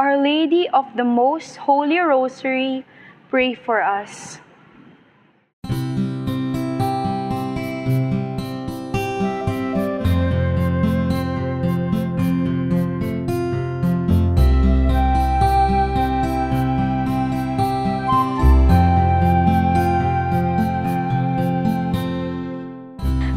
Our Lady of the Most Holy Rosary, pray for us.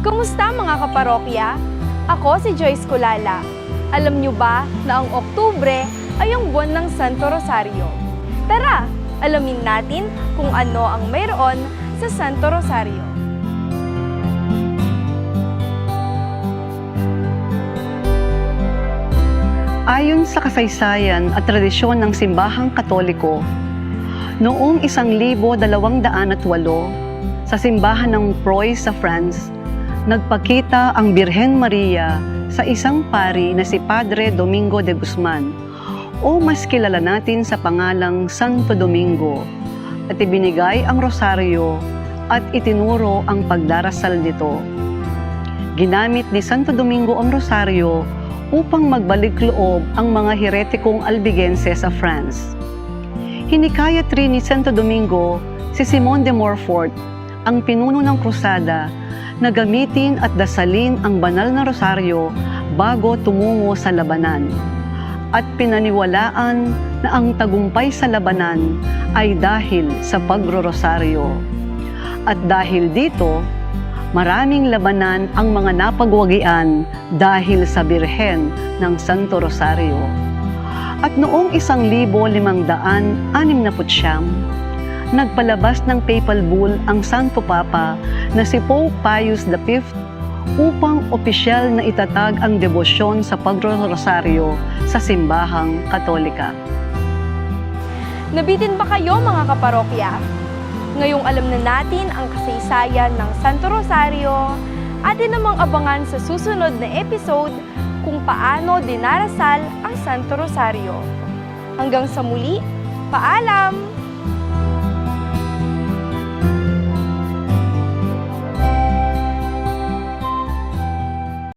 Kumusta mga kaparokya? Ako si Joyce Kulala. Alam niyo ba na ang Oktubre ay ang buwan ng Santo Rosario? Tara, alamin natin kung ano ang mayroon sa Santo Rosario. Ayon sa kasaysayan at tradisyon ng simbahang katoliko, noong 1208 sa simbahan ng Proy sa France, nagpakita ang Birhen Maria sa isang pari na si Padre Domingo de Guzman o mas kilala natin sa pangalang Santo Domingo at ibinigay ang rosaryo at itinuro ang pagdarasal nito. Ginamit ni Santo Domingo ang rosaryo upang magbalik loob ang mga heretikong Albigense sa France. Hinikayat rin ni Santo Domingo si Simon de Montfort, ang pinuno ng krusada, na gamitin at dasalin ang banal na rosaryo bago tumungo sa labanan. At pinaniwalaan na ang tagumpay sa labanan ay dahil sa pagro-rosaryo. At dahil dito, maraming labanan ang mga napagwagian dahil sa Birhen ng Santo Rosario. At noong 1569, nagpalabas ng papal bull ang Santo Papa na si Pope Pius V upang opisyal na itatag ang debosyon sa pagro-rosaryo sa simbahang katolika. Nabitin ba kayo mga kaparokya? Ngayong alam na natin ang kasaysayan ng Santo Rosario, atin namang abangan sa susunod na episode kung paano dinarasal ang Santo Rosario. Hanggang sa muli, paalam!